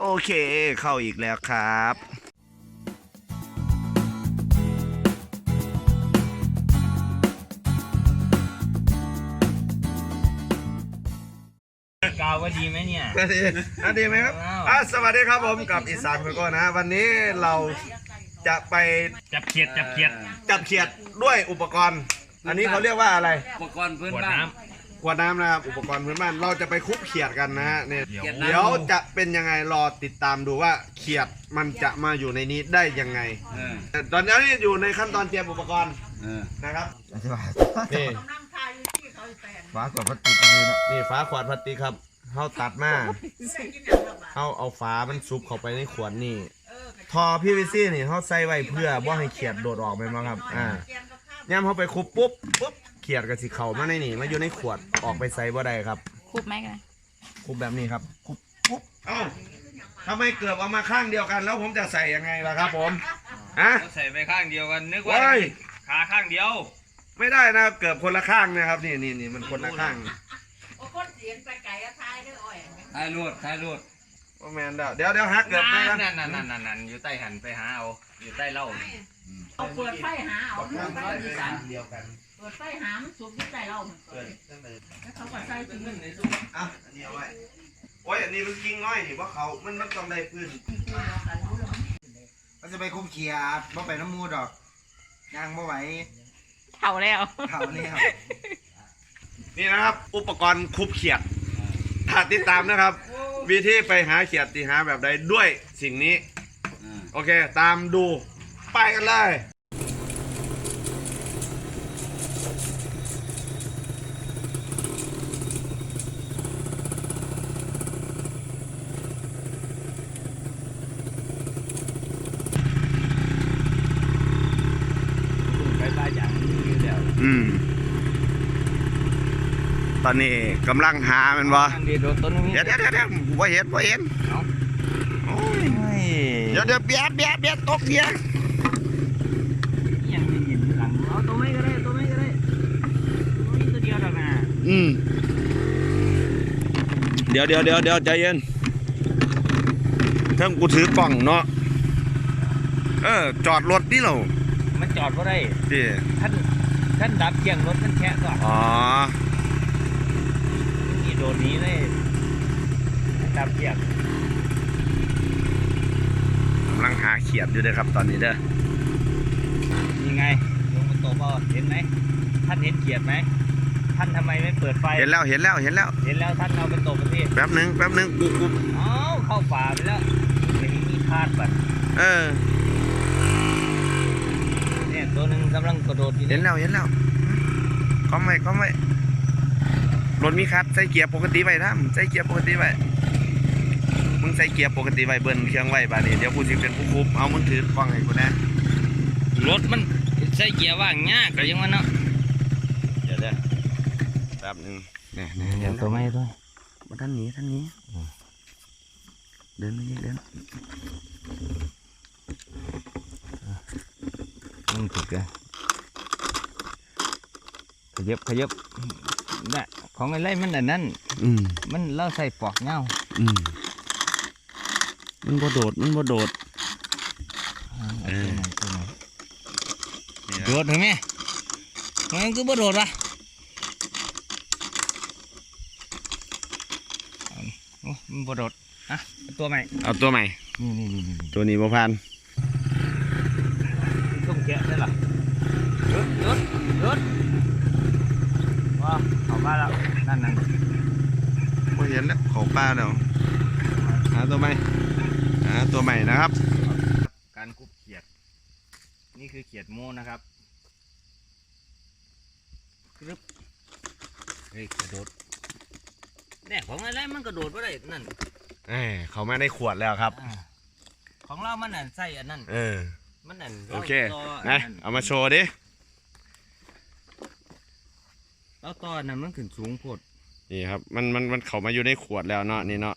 โอเคเข้าอีกแล้วครับกาวว่าดีไหมเนี่ยนาดีนาดีไหมครับว้าวอะสวัสดีครับผมกับอีสานคุณโก้นะ วันนี้เราจะไปจับเขียดจับเขียดจับเขียดด้วยอุปกรณ์ อันนี้เขาเรียกว่าอะไร อุปกรณ์พื้นขวดบ้านน้ ขวดน้ำนะครับอุปกรณ์พื้นบ้านเราจะไปคุบเขียดกันนะฮะเนี่ยเดี๋ยวเขียดน้ำ เดี๋ยวจะเป็นยังไงรอติดตามดูว่าเขียดมันจะมาอยู่ในนี้ได้ยังไง เออตอนนี้อยู่ในขั้นตอนเตรียมอุปกรณ์เออนะครับอธิบายนี่ฟ้ากดพลาสติกเลยเนาะนี่ฝาขวดพลาสติกครับเขาตัดมาเขาเอาฝามันซุปเข้าไปในขวดนี่ทอพีวีซีนี่เขาใส่ไว้เพื่อว่าให้เขียดโดดออกไปมั้งครับอ่าย่ำเขาไปคุบปุ๊บปุ๊บเขียดกับสิเข่ามาในนี่มาอยู่ในขวดออกไปใส่บ่ได้ครับคูบไหมกันคุบแบบนี้ครับคุบปุ๊บเอ้าทำไมเกือบเอามาข้างเดียวกัน แล้วผมจะใส่ยังไงล่ะครับ ผมฮะก็ใส่ไปข้างเดียวกันนึกว่าเฮ้ยขาข้างเดียว ไม่ได้นะครับเกือบคนละข้างนะครับนี่นี่นี่มันคนละข้างโอ้คนเสียงไปไก่อะทายด้วยอ้อยท้ายรวดท้ายรวดโอ้แมนเด้อเดี๋ยวเดี๋ยวฮักเกือบไม่นั่กันนนั่นนั่นนั่นนั่นอยู่ใต้หันไปหาเอาอยู่ใต้เหล่าเอาเปิดไฟหาเอาเปิดไฟดีสันเดียวกัน เปิดไฟหามันสุกที่ใจเราเหมือนกันแล้วเขาก็ใส่ถุงเงินในถุงอะอันนี้เอาไว้โอ้ยอันนี้มันกิ้งน้อยนี่ว่าเขามันมันต้องได้พื้นก็จะไปคุมเขียดบ่ไปน้ำมูดอกย่างบ่ไหวเท่าแล้ว เท่านี้ครับนี่นะครับ อุปกรณ์คุบเขียดถ้าติดตามนะครับ วิธีไปหาเขียดตีหาแบบใดด้วยสิ่งนี้เออโอเค ตามดู ไปกันเลย ไปใต้อย่างนี้ อยู่แล้วอืม ตอนนี้กำลังหามันบ่ข้างเดียวโดนต้นนี้เดี๋ยวเดี๋ยวเดี๋ยวเดี๋ยวบ่เห็นบ่เห็นเอาโอ้ยเฮ้ยเดี๋ยวเดี๋ยวเบียดเบียดเบียดตกเบียดยังไม่เห็นหลังเอาตัวไม่ก็ได้ตัวไม่ก็ได้ตัวนี้ตัวเดียวหรอกนะอืมเดี๋ยวเดี๋ยวเดี๋ยวเดี๋ยวใจเย็นเทิงกูถือกล่องเนาะเออจอดรถนี่เหรามันจอดก็ได้ดิท่าน ท่านดับเกียงรถท่านแค่ก่อนอ๋อนี่โดนนี้เลยดับเกียงกำลังหาเขียดอยู่เด้อครับตอนนี้เด้อยังไงลงมาตบเอาเห็นไหมท่านเห็นเขียดไหมท่านทำไมไม่เปิดไฟเห็นแล้วเห็นแล้วเห็นแล้ว เห็นแล้วท่านเอาไปตบมันสิแป๊บหนึงแป๊บหนึงกูกูเอ้าเข้าป่าไปแล้วไม่มีคาดบัตรเออ ตัวหนึ่งกำลังกระโดดอยู่เห็นแล้วเห็นแล้วก้อมไว้ก้อมไว้รถมีคัดใส่เกียร์ปกติไว้ท่ามใส่เกียร์ปกติไว้มึงใส่เกียร์ปกติไว้เบิ้ลเครื่องไว้บาดนี้เดี๋ยวกูสิเป็นผู้คุมเอามึงถือกล้องให้กูนะรถมันใส่เกียร์ว่างยากก็ยังว่าเนาะเดี๋ยวเดี๋ยวแป๊บหนึงเนี่ยเนี่ยเดี๋ยวตัวไม่ตัวมาท่านหนี้ท่านหนี้เดินไปนี่เดิน มันถูกกันขยับขยับน่ะของอะไรมันอันนั้นอืมมันเล่าใส่ปอกเงาอืมมันบ่โดด มันบ่โดดเออตัวไหนตัวไหนโดดเห็นไหมมันก็บ่โดดวะโอ้มันบ่โดดอะตัวใหม่ เอาตัวใหม่ นี่นี่นี่ตัวนี้บ่พัน แกะได้หรอหยุดหยุดหยุดว้าเอามาแล้วนั่นนั่นบ่เห็นแล้วเขาป้าแล้วหาตัวใหม่หาตัวใหม่นะครับ การกุบเขียด นี่คือเขียดโมนะครับกรึบเฮ้ยกระโดดเนี่ยของอะไรมันกระโดดไม่ได้นั่นเอ้ยเขามาในขวดแล้วครับอ่าของเรามันนั่นใส่อันนั้น เออ มันนั่นโอเคต่นะนเอามาโชว์ดิเราต่ออันนั้นมันขึ้นสูงโพดนี่ครับมันมันมันเขามาอยู่ในขวดแล้วเนาะนี่เนาะ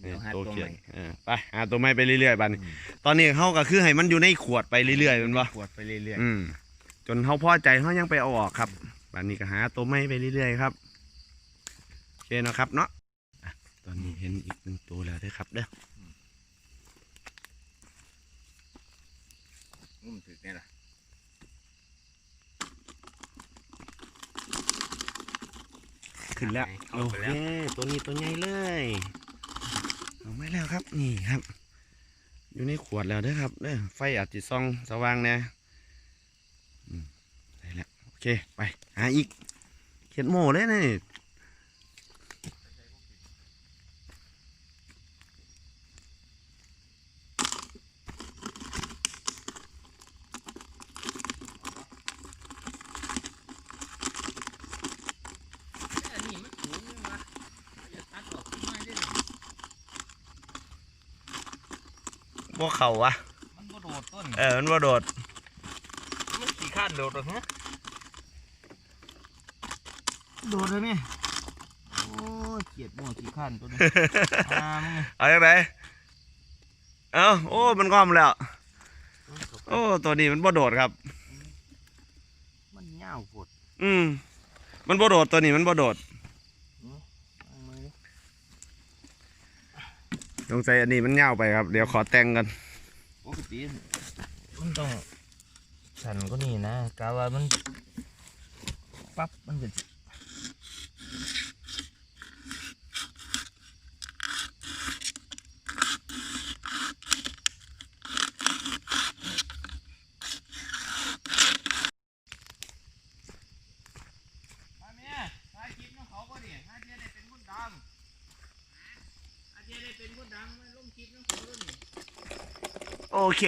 เดี๋ยวหาตัวตัวเขีใหยม่นเออไปหาตัวใหม่ไปเรื่อยๆบัดนตอนนี้เขาก็คือให้มันอยู่ในขวดไปเรื่อยๆแมันบ่ขวดไปเรื่อยอืมจนเขาพอใจเขายังไปเอาออกครับบัดนี้ก็หาตัวใหม่ไปเรื่อยๆครับโอเคเนาะครับเนาะเห็นอีกหนึ่งตัวแล้วเด้อครับเด้อ งุ่มถึกนี่ล่ะขึ้นแล้วโอเคตัวนี้ตัวใหญ่เลยเอาไม่แล้วครับนี่ครับ อยู่ในขวดแล้วเด้อครับเด้อไฟอาจจะส่องสว่างแน่อืมได้แล้วโอเคไปหาอีกเขียนโม่เลยนะนี่ อันนี้มันสูงเลยวะอย่าตัดออกไม่ได้ พวกเขาวะมันบ่โดดต้นเออมันว่าโดด มันขี่ข้านโดดหรอฮะโดดเลยนี่โอ้ยเกียดบ่ขี่ข้านตัวนี้อ่ามึงเอาอย่างไรเอ้าโอ้มันก้อมแล้ว โอ้ตัวนี้มันบ่โดดครับ มันยาวโพดอืมมันบ่โดดตัวนี้มันบ่โดด สงสัยอันนี้มันยาวไปครับ เดี๋ยวขอแต่งกันปกติมันต้องสันก็นี่นะกาว่ามันปั๊บมันก็สิมาแม่ถ่ายคลิปน้องเขาบ่ดิถ้าเจ๊ได้เป็นคนดังถ้าเจ๊ได้เป็นคนดังมาลงคลิปน้องเขาด้วยนี่ โอ เค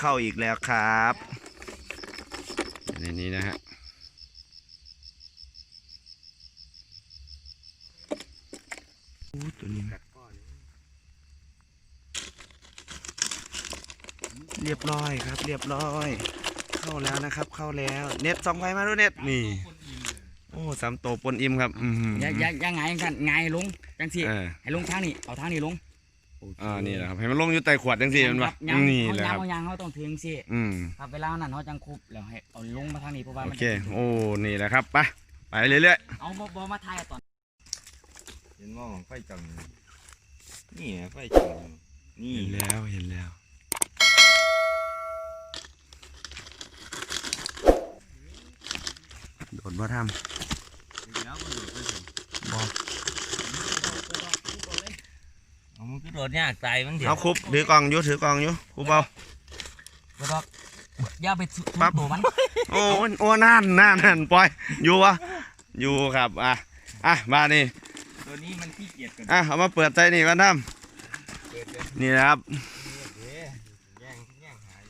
เข้าอีกแล้วครับ ในนี้นะฮะโอ้ตัวนี้นะเรียบร้อยครับ เรียบร้อย เข้าแล้วนะครับ เข้าแล้ว เน็ตส่องไฟมาดูเน็ตนี่ โอ้สามโตวปนอิ่มครับ อืมอย่าอย่าอย่าไงายกันไงายลงจังสิเออให้ลงทางนี้เอาทางนี้ลง อ่านี่แหละครับให้มันลงอยู่ใต้ขวดจังสิมันวะยางนี่เขาแหละยาครับงเขายางเขาต้องถึงสิอืม ครับเวลานั้นเขาจังคุบแล้วให้เอาลงมาทางนี้เพราะว่าโอมันเค โอ้ นี่แหละครับ ไป ไปเรื่อยเอาบ่บ่มาทายตอนเห็นว่าของไฟจัง นี่ไฟจัง ๆ นี่ เห็นแล้ว เห็นแล้ว โดดมาท แล้วก็โดดไปสิเอามันก็โดดยากตายมันำเดี๋ยวเอาคุบถือกล่องอยู่ถือกล่องอยู่คุบเอา บ่ดอกอย่าไปทุบปั๊บ ตัวมันโอ้ยโอ้นั่นนั่นนั่นปล่อย อยู่วะอยู่ครับอะอะมานี่ตัวนี้มันขี้เกียจกันอะเอามาเปิดใจนี่กันทำนี่นะครับแย่งแย่งหาย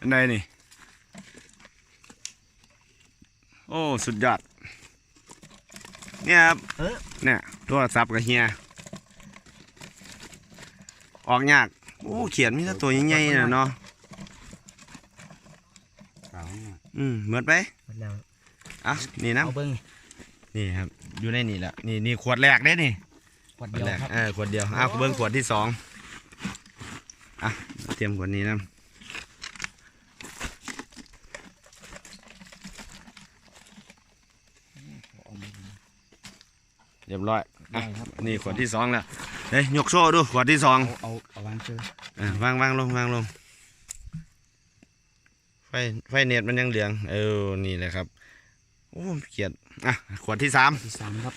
อันใดนี่ โอ้ สุดยอด เนี่ยครับเนี่ยโทรศัพท์กับเฮีย ออกยาก โอ้ เขียนมีแต่ตัวใหญ่ๆน่ะเนาะอืมเหมือนไปแล้วอะนี่นะเอาเบิ่งนี่ครับ อยู่ในนี่แหละนี่นี่ขวดแรกเด้นี่ขวดขวดเดียวแรกครับเออขวดเดียวอะเบิ้งขวดที่สองอะเตรียมขวดนี้นะ รียบร้อยอะได้ครับนี่ขวดที่สองแล้วเฮ้ยยกโซ่ดูขวดที่สองเอาเอาเอาวางเจอเออวางวางลงวางลงไฟไฟเน็ตมันยังเหลือง เออนี่แหละครับโอ้เขียดอะขวดที่สามที่สามครับ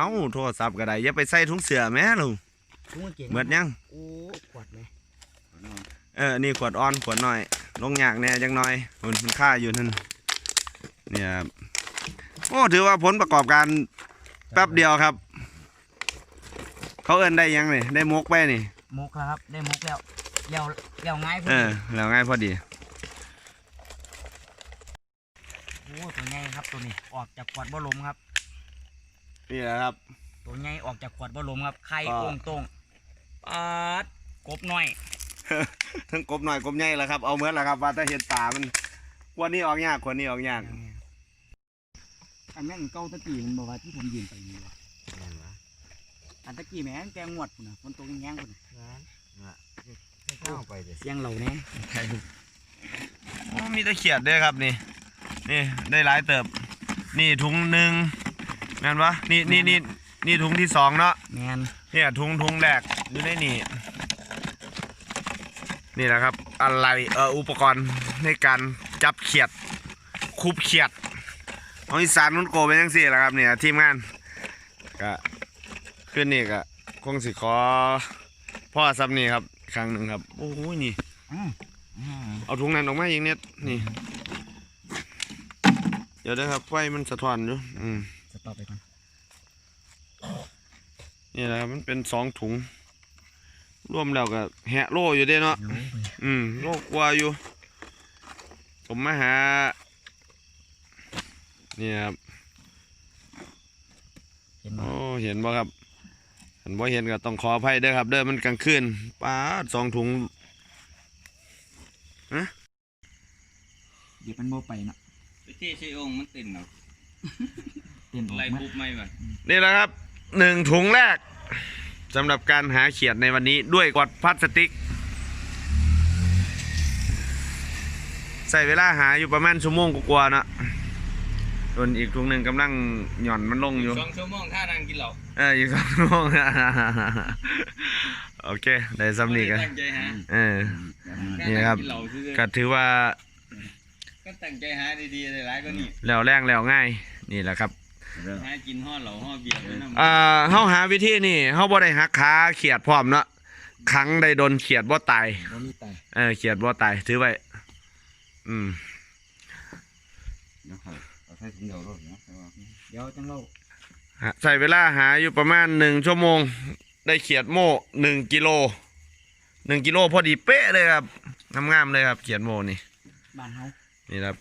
เอ้าโทรศัพท์ก็ได้อย่าไปใส่ถุงเสือแม่ลุงถุงกางเกงเหมือนยังโอ้ขวดเลยเออนี่ขวดอ่อนขวดน้อย ลงยากแน่จังน้อยมันมันค่าอยู่นั่นเนี่ยครับโอ้ถือว่าผลประกอบการแป๊บเดียวครับ เขาเอินได้ยังนี่ได้มกไปนี่มุกแล้วครับ ได้มุกแล้วแล้วแล้วง่ายพอเอดีอแล้วง่ายพอดีโอ้ตัวใหญ่ครับตัวนี้ออกจากขวดบ่ลมครับ นี่แหละครับ ตัวใหญ่ออกจากขวดบ่ลมครับไข่อ่า โอ่งตรงปาดกบน้อยทั้งกบหน่อยกบใหญ่แล้วครับ เอาเหมือนแล้วครับ ว่าถ้าเห็นป่ามันขวดนี้ออกยากขวดนี้ออกยากอันแม่งเก้าตะกี้มันบอกว่าที่ผมยืนไปนี่วะอันตะกี้แม่งแกงวดพุ่นน่ะฝนตกแง่งๆพุ่นน่ะเข้าไปเด้เสียงเหล่าแน่โอ้มีแตะเขียดด้วยครับนี่ นี่ได้หลายเติบ นี่ถุงหนึ่ง งั้นวะนี่นี่นี่นี่ถุงที่สองเนาะแมนเนี่ยถุงถุงแรกอยู่ในนี่ นี่แหละครับ อะไรเอ่ออุปกรณ์ในการจับเขียดคูบเขียดของอีสานนุ่นโกเป็นยังสี่แหละครับเนี่ยทีมงานก็ขึ้นนี่ก็คงสิขอพ่อซับนี่ครับอีกครั้งหนึ่งครับโอ้โหนี่เอาถุงนั้นออกมาอีกนิดนี่ เดี๋ยวนะครับไฟมันสะท้อนอยู่อืมจะ ต่อไปก่อนนี่แหละครับมันเป็นสองถุง รวมแล้วก็แหะโลอยู่เด้เนาะโอ้ยอืมโลกว่าอยู่ ผมมาหานี่ครับเห็นบ่โอ้เห็นบ่ครับเห็นบ่เห็นก็ต้องขออภัยเด้อครับ เด้อมันกลางคืนป้าดสองถุงเดี๋ยวมันโมไปเนาะไปเทใส่องค์มันติ่นเนาะ เปลี่ยนออกไล่มาปุ๊บไม่บัดนี่แหละครับหนึ่งถุงแรกสำหรับการหาเขียดในวันนี้ด้วยกอดพลาสติก ใส่เวลาหาอยู่ประมาณชั่วโมงกว่าๆเนาะส่วนอีกถุงหนึ่งกำลังหย่อนมันลงอยู่ สองชั่วโมงท่านั่งกินเหล้าเอออีกสองชั่วโมง โอเค ได้ซ้ำนี่กันตั้งใจหาเออ นี่ครับกินเหล้าซื่อๆก็ถือว่า ก็ตั้งใจหาดีๆหลายๆก็นี่แล้วแรงแล้วง่าย นี่แหละครับ หากินห่อเหล้าห่อเบียร์ด้วยน้ำเอ่อเฮาหาวิธีนี่เฮาบ่ได้หักขาเขียดพร้อมเนาะขังได้โดนเขียดบ่ตายบ่มีไตเออเขียดบ่ตายถือไว้อืมเดี๋ยวเขาเอาใส่ถุงเดียวรถเนาะแต่ว่าเดี๋ยวจังเล่าหาใส่เวลาหาอยู่ประมาณหนึ่งชั่วโมง ได้เขียดโม่หนึ่งกิโลหนึ่งกิโลพอดีเป๊ะเลยครับงามๆเลยครับ เขียดโม่นี่บ้านเฮานี่ครับ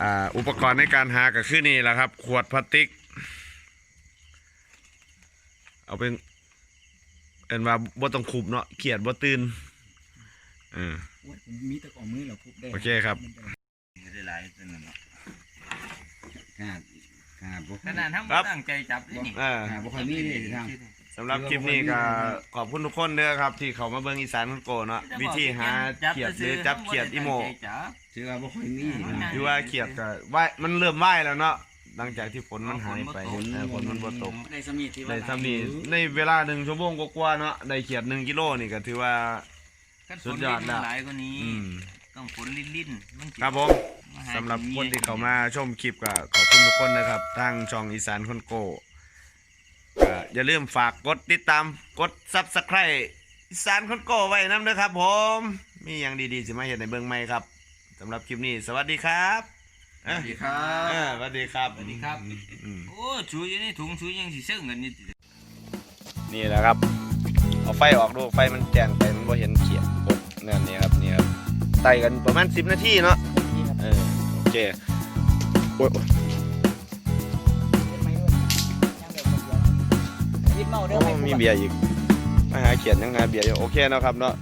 อ่าอุปกรณ์ในการหาก็คือนี่แหละครับ ขวดพลาสติก เอาเป็นเอ็นว่าบ่ต้องขุบเนาะเขียดบ่ตื่นเออโอ้ยผมมีแตะกอมือแล้วคุบได้โอเคครับไม่ได้หลายเป็นนั่นเนาะขนาดขนาดบ่ขนาดทั้งครับตั้งใจจับเลยนี่เออขนาดบ่ค่อยมีนี่ทางสำหรับคลิปนี้ก็ขอบคุณทุกคนเด้อครับ ที่เขามาเบิ่งอีสานคนโกเนาะวิธีหาเขียดหรือจับเขียดอีโมถือว่าบ่ค่อยมีคือว่าเขียดก็ว่ายมันเริ่มว่ายแล้วเนาะ หลังจากที่ฝนมันหายไปเออฝนมันบ่ตกได้สมีที่ว่าในทำนี้ในเวลาหนึ่งชั่วโมงกว่าๆเนาะได้เขียดหนึ่งกิโลนี่ก็ถือว่าสุดยอดแล้ว หลายกว่านี้ อืมต้องฝนลิ้นๆมันสิครับผมสำหรับคนที่เขามาชมคลิปก็ขอบคุณทุกคนนะครับ ทางช่องอีสานคนโกก็อย่าลืมฝากกดติดตามกดซับสไครต์อีสานคนโกไว้น้ำนะครับผม มีอย่างดีๆ สิมาเห็นในเบื้องใหม่ครับสำหรับคลิปนี้ สวัสดีครับ สวัสดีครัเอบอสวัสดีครับ สวัสดีครับอืมโอ้ชูอยู่ในถุงชูยังสิเสื่องเงินนี่นี่แหละครับ เอาไฟออกดูไฟมันแจ้งไปมันบ่เห็นเขียดกดเนี่ยนี่ครับนี่ครับไต่กันประมาณ10นาทีเนาะนี่ครับเออโอเคโอ้ยเฮ็ดไม้ด้วยย่างแบบคนเดียวยิดเมาเด้อโอ้ไม่มีเบียร์อีกมาหาเขียนยังหาเบียร์อยู่โอเคเนาะครับเนาะ